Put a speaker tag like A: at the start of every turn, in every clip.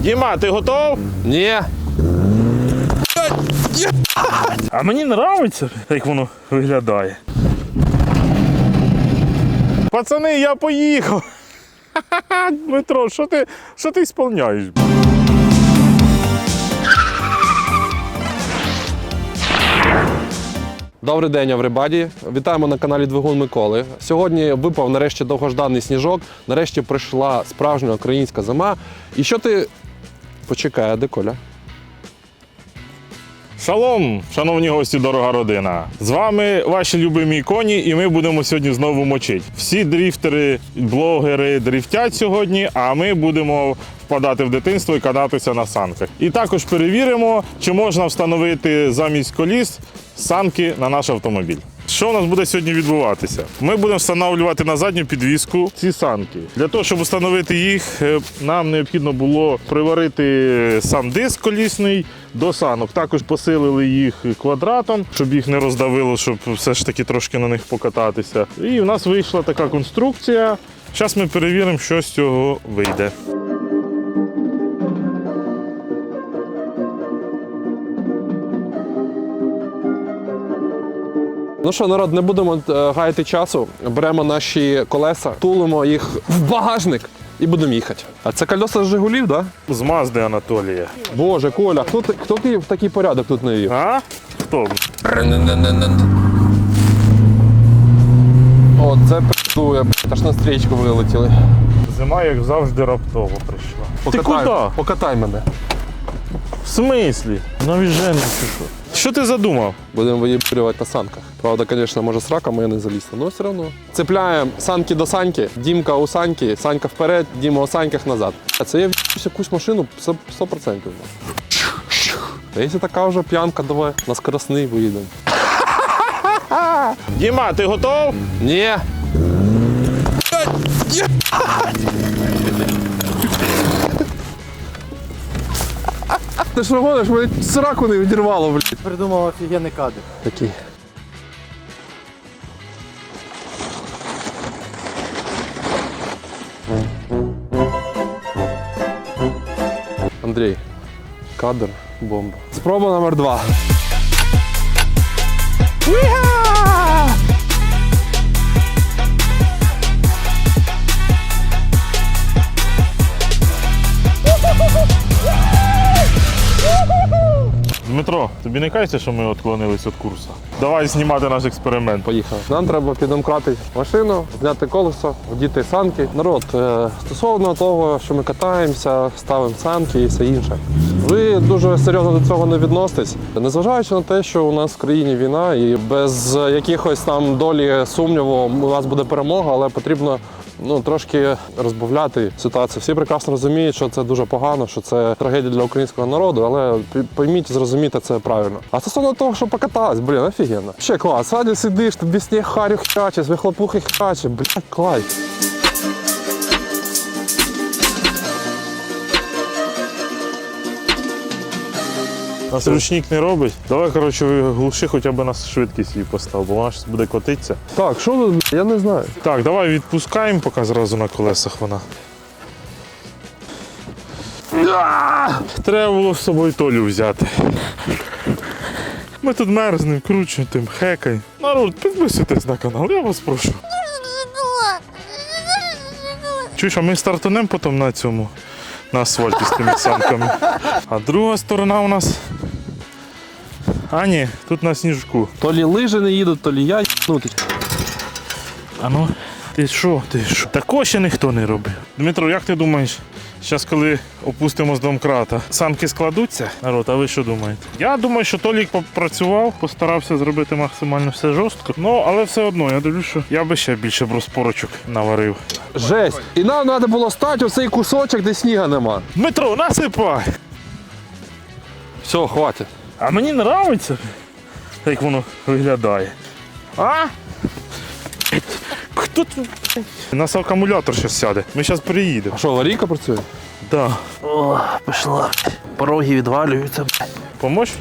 A: Діма, ти готов?
B: Ні.
A: А мені подобається, як воно виглядає. Пацани, я поїхав. Дмитро, що ти, що ти сповняєш?
B: Добрий день, Аврибаді. Вітаємо на каналі Двигун Миколи. Сьогодні випав нарешті довгожданий сніжок. Нарешті прийшла справжня українська зима. І що ти. Почекай, а де Коля?
A: Шалом, шановні гості, дорога родина. З вами ваші любимі коні, і ми будемо сьогодні знову мочити. Всі дріфтери, блогери дріфтять сьогодні, а ми будемо впадати в дитинство і кататися на санках. І також перевіримо, чи можна встановити замість коліс санки на наш автомобіль. Що у нас буде сьогодні відбуватися? Ми будемо встановлювати на задню підвіску ці санки. Для того, щоб встановити їх, е, нам необхідно було приварити сам диск колісний до санок. Також посилили їх квадратом, щоб їх не роздавило, щоб все ж таки трошки на них покататися. І в нас вийшла така конструкція. Зараз ми перевіримо, що з цього вийде.
B: Ну що, народ, не будемо е, гаяти часу. Беремо наші колеса, тулимо їх в багажник і будемо їхати. А це колеса з Жигулів, так? Да?
A: З Мазди Анатолія.
B: Боже, Коля, хто, ти- хто ти в такий порядок тут навів?
A: А? Хто?
B: О, це пи***ує, б***ь, аж на стрічку вилетіли.
A: Зима, як завжди, раптово прийшла. Ти
B: Покатай,
A: куди?
B: покатай мене.
A: В смислі? Навіжений чи що? Що ти задумав?
B: Будемо виїбрювати на санках. Правда, звісно, може срака моя не залізти, але все одно. Цепляємо санки до санки, Дімка у санки, Санька вперед, Діма у санках назад. А це я в'їбусь якусь машину 100%. 100%. А якщо така вже п'янка, давай на скоростний виїдемо.
A: Діма, ти готов?
B: Ні. Ти що гониш, мене сраку не відірвало, блядь.
C: Придумав офігенний кадр.
B: Такий. Андрій, кадр, бомба. Спроба номер два.
A: Дмитро, тобі не кається, що ми відклонились від курсу? Давай знімати наш експеримент.
B: Поїхали. Нам треба підомкратити машину, зняти колесо, вдіти санки. Народ, е, стосовно того, що ми катаємося, ставимо санки і все інше. Ви дуже серйозно до цього не відноситесь, незважаючи на те, що у нас в країні війна, і без якихось там долі сумніву у нас буде перемога, але потрібно ну трошки розбавляти ситуацію. Всі прекрасно розуміють, що це дуже погано, що це трагедія для українського народу, але пойміть, зрозумійте це правильно. А стосовно того, що покатались, блін, офігенно. Ще клас. Саді сидиш, тобі сніг харю хаче, вихлопухи хаче, блядь, клас.
A: Нас ручник не робить. Давай, коротше, глуши хоча б на швидкість її постав, бо вона щось буде котитися.
B: Так, що тут? Я не знаю.
A: Так, давай відпускаємо, поки зразу на колесах вона. Треба було з собою Толю взяти. Ми тут мерзнемо, кручуємо, хекаємо. Народ, підписуйтесь на канал, я вас прошу. Чуєш, а ми стартанемо потім на цьому, на асфальті з тими санками. А друга сторона у нас. А ні, тут на сніжку.
B: То лі лижи не їдуть, то лі я їбнутий.
A: А ну, ти що, ти що? Такого ще ніхто не робив. Дмитро, як ти думаєш, зараз, коли опустимо з домкрата, санки складуться? Народ, а ви що думаєте? Я думаю, що Толік попрацював, постарався зробити максимально все жорстко. Ну, але все одно, я дивлюсь, що я би ще більше б розпорочок наварив.
B: Жесть. І нам треба було стати оцей кусочок, де сніга нема.
A: Дмитро, насипай!
B: Все, хватить.
A: А мені подобається, як воно виглядає. А? Хто тут? У нас акумулятор зараз сяде. Ми зараз приїдемо.
B: А що, аварійка працює?
A: Да.
C: О, пішла. Пороги відвалюються.
A: Помочь?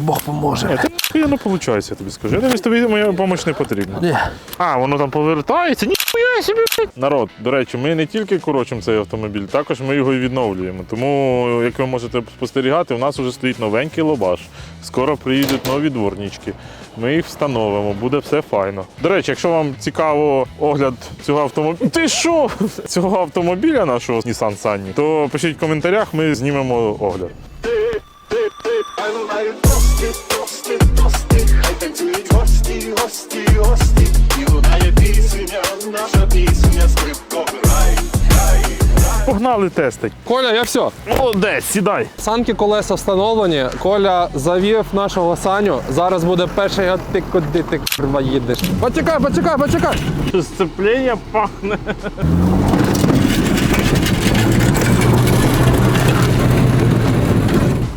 B: Бог поможе.
A: Ні, ти я не виходить, я тобі скажу. Я тобі моя допомога не потрібна.
B: Ні.
A: А, воно там повертається. Ніхуя собі. Народ, до речі, ми не тільки корочимо цей автомобіль, також ми його і відновлюємо. Тому, як ви можете спостерігати, у нас вже стоїть новенький лобаш. Скоро приїдуть нові дворнички. Ми їх встановимо, буде все файно. До речі, якщо вам цікаво огляд цього автомобіля, ти що? Цього автомобіля нашого Nissan Sunny, то пишіть в коментарях, ми знімемо огляд.
C: Лунаю тости, тости, тости, хай танцюють гості, гості, гості. І лунає пісня, наша пісня, скрипко грай, грай, грай.
A: Погнали тестить.
B: Коля, я все.
A: Молодець, сідай.
B: Санки колеса встановлені. Коля завів нашого Саню. Зараз буде перший, а ти куди ти курва їдеш. Почекай, почекай, почекай.
A: Сцеплення пахне.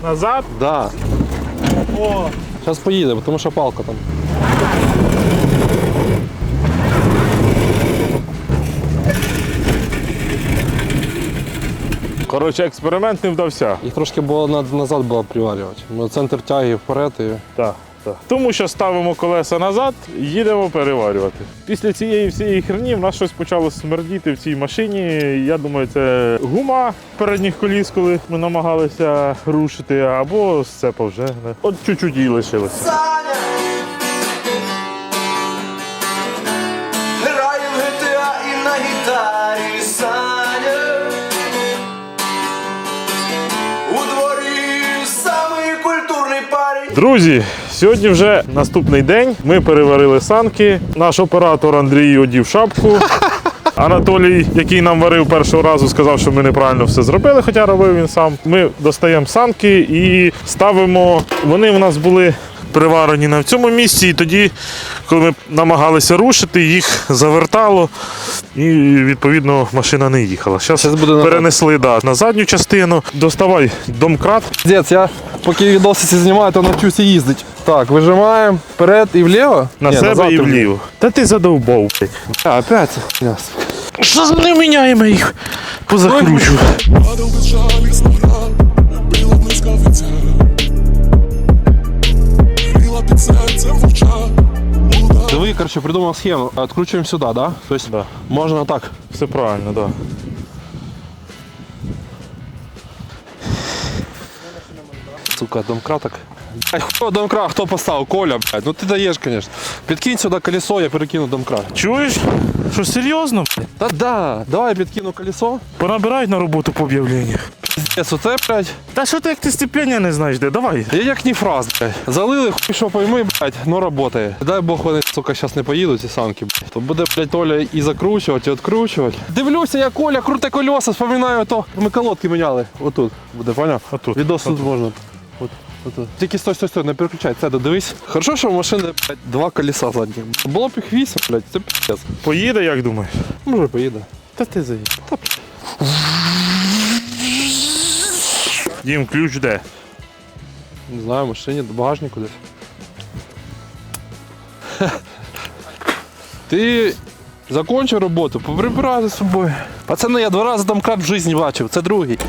A: Назад.
B: Да.
A: О.
B: Зараз поїде, тому що палка там.
A: Коротше, експеримент не вдався.
B: Їх трошки було над- назад було приварювати. Ми центр тяги вперед і.
A: Так, так. Тому що ставимо колеса назад і їдемо переварювати. Після цієї всієї херні в нас щось почало смердіти в цій машині. Я думаю, це гума передніх коліс, коли ми намагалися рушити, або сцепа вже. От чуть-чуть її лишилося. Друзі, сьогодні вже наступний день. Ми переварили санки. Наш оператор Андрій одів шапку. Анатолій, який нам варив першого разу, сказав, що ми неправильно все зробили, хоча робив він сам. Ми достаємо санки і ставимо. Вони в нас були приварені на цьому місці, і тоді, коли ми намагалися рушити, їх завертало, і відповідно машина не їхала.
B: Щас
A: Зараз
B: буде
A: перенесли да, на задню частину. Доставай домкрат.
B: Дід, я поки відоси знімаю, то навчуся їздити. Так, вижимаємо вперед і вліво.
A: На
B: Ні,
A: себе
B: назад
A: і вліво. Та ти задовбав.
B: А, опять. Ясно.
A: Що з не міняємо їх? Позакручу.
D: Падав печалі стогнав, Молода
B: Диви, коротше, придумав схему. Откручуємо сюди, да? Тобто
A: Да.
B: можна так.
A: Все правильно, так. Да.
B: Сука, домкраток. Блядь, хто домкрат, хто поставив? Коля, блядь. Ну ти даєш, звісно. Підкинь сюди колесо, я перекину домкрат.
A: Чуєш? Що серйозно?
B: Та да, давай я підкину колесо.
A: Понабирають на роботу по об'явленнях.
B: Оце, блядь.
A: Та що ти як ти степлення не знаєш, де? Давай.
B: Я як не фраз, блядь. Залили, хуй що пойми, блядь, ну работає. Дай Бог вони, сука, зараз не поїдуть ці санки, блядь. То буде, блядь, Толя і закручувати, і відкручувати. Дивлюся, я Коля, круте колеса, вспоминаю то. Ми колодки міняли. Отут. Буде, поняв?
A: Отут.
B: Відос тут можна. От. Тільки стой, стой, стой, не переключай, це додивись. Хорошо, що в машини, блядь, два колеса задніх. Було б їх вісім, блядь, це піздець.
A: Поїде, як думаєш?
B: Може поїде.
A: Та ти заїдь. Дім, ключ де?
B: Не знаю, в машині, до багажнику десь. Ти закончив роботу, поприбирай за собою. Пацани, я два рази домкрат в житті бачив, це другий.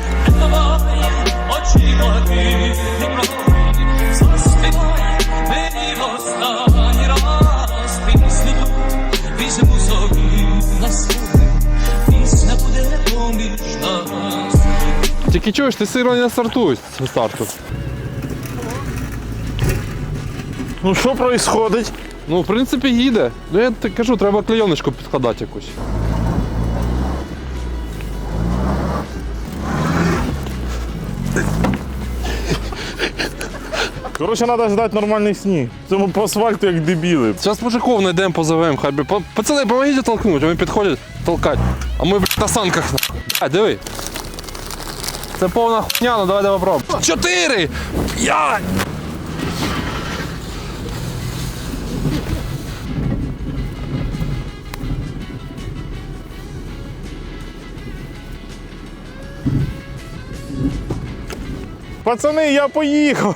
B: Тільки чуєш, ти сильно не стартуєш з старту.
A: Ну що відбувається?
B: Ну, в принципі, їде. Ну я так кажу, треба клейоночку підкладати якусь.
A: Коротше, треба ждати нормальний сніг. Цьому по асфальту як дебіли.
B: Зараз мужиков знайдемо, позовемо, хай би. «Па- Пацани, помогите толкнути, вони підходять толкать. А ми, блядь, на санках. А, диви. Це повна хуйня, ну давайте попробуємо. Чотири! П'ять!
A: Пацани, я поїхав.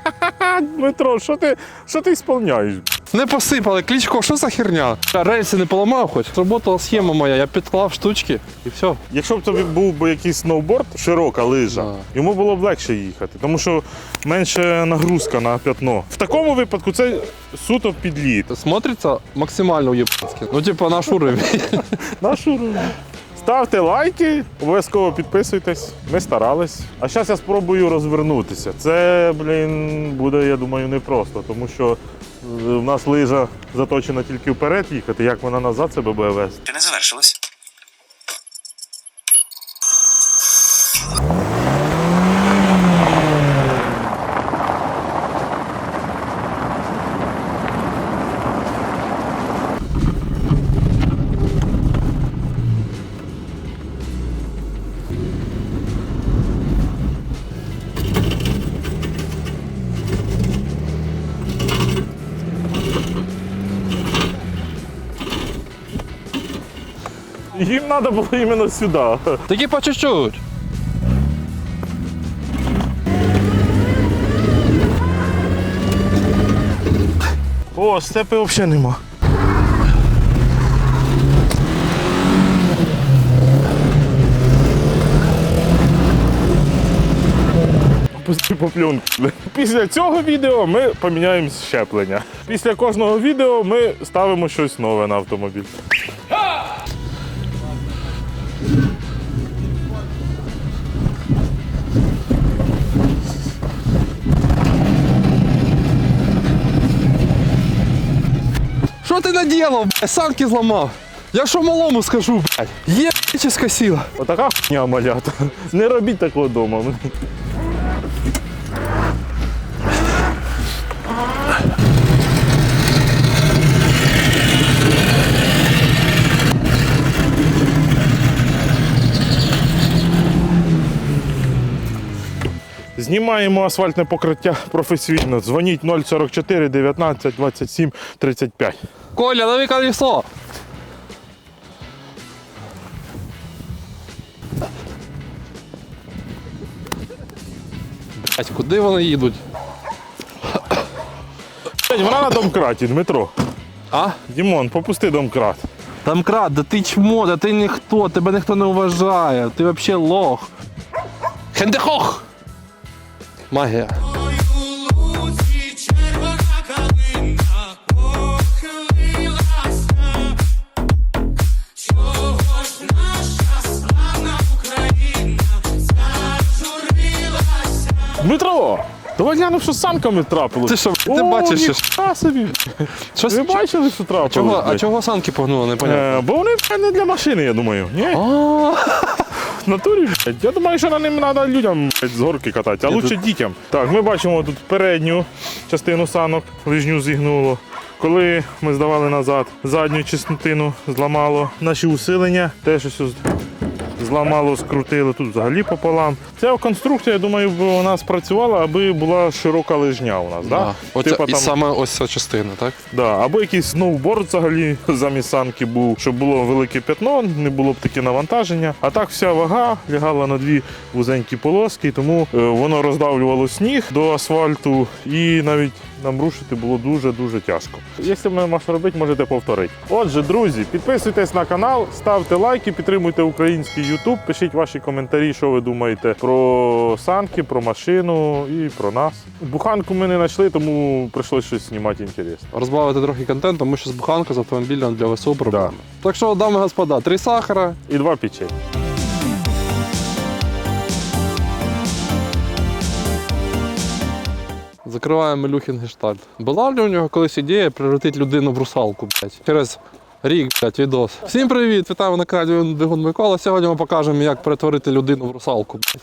A: Дмитро, що ти, що ти сповняєш?
B: Не посипали, клічко, що за херня? Рельси не поламав хоч. Сработала схема моя, я підклав штучки і все.
A: Якщо б тобі був би якийсь сноуборд, широка лижа,
B: Да.
A: йому було б легше їхати, тому що менше нагрузка на п'ятно. В такому випадку це суто підліт.
B: Смотриться максимально уєбанськи. Ну, типу, наш уровень.
A: Наш уровень. Ставте лайки, обов'язково підписуйтесь. Ми старались. А зараз я спробую розвернутися. Це, блін, буде, я думаю, непросто, тому що е, в нас лижа заточена тільки вперед їхати. Як вона назад себе буде вести?
E: Ти не завершилось.
A: Їм треба було іменно сюди.
B: Такі по чуть-чуть.
A: О, степи взагалі нема. Пусти по пленку. Після цього відео ми поміняємо щеплення. Після кожного відео ми ставимо щось нове на автомобіль.
B: Що ти наділав, блядь? Санки зламав. Я що малому скажу, блядь? Є сила.
A: Отака хуйня малята. Не робіть такого вдома. Знімаємо асфальтне покриття професійно. Дзвоніть 044 19 27 35.
B: Коля, лови колесо. Блять, куди вони їдуть?
A: Блядь, Вона на домкраті, Дмитро.
B: А?
A: Дімон, попусти домкрат.
B: Там крат, да ти чмо, да ти ніхто, тебе ніхто не вважає. Ти вообще лох. Хендехох! Магія.
A: Дмитро! Давай глянемо, що з санками трапилось.
B: Ти що, ти
A: О,
B: бачиш, що-
A: собі.
B: Щось,
A: Ви бачили, що трапилось?
B: чого, а
A: блядь?
B: чого санки погнули, не.
A: Е, бо вони блядь, не для машини, я думаю. Ні?
B: А,
A: В натурі, блядь. Я думаю, що на ним треба людям блядь, з горки катати, а лучше дітям. Так, ми бачимо тут передню частину санок, лижню зігнуло. Коли ми здавали назад, задню частину зламало. Наші усилення теж ось ось зламало, скрутили тут взагалі пополам. Ця конструкція, я думаю, б вона спрацювала, аби була широка лижня у нас. Да?
B: да.
A: Типа
B: І
A: там-
B: саме ось ця частина, так?
A: Да, або якийсь сноуборд взагалі замість санки був, щоб було велике п'ятно, не було б таке навантаження. А так вся вага лягала на дві вузенькі полоски, тому е, воно роздавлювало сніг до асфальту і навіть нам рушити було дуже-дуже тяжко. Якщо ми можете робити, можете повторити. Отже, друзі, підписуйтесь на канал, ставте лайки, підтримуйте український YouTube, пишіть ваші коментарі, що ви думаєте про санки, про машину і про нас. Буханку ми не знайшли, тому прийшлося щось знімати інтересне.
B: Розбавити трохи контент, тому що з буханка з автомобілем для ВСУ проблема. Так що, дами і господа, три сахара.
A: І два печені.
B: Закриваємо Ілюхін гештальт. Була ли у нього колись ідея превратити людину в русалку, блядь? Через рік, блядь, відос. Всім привіт! Вітаємо на каналі Двигун Микола. Сьогодні ми покажемо, як перетворити людину в русалку. Блядь.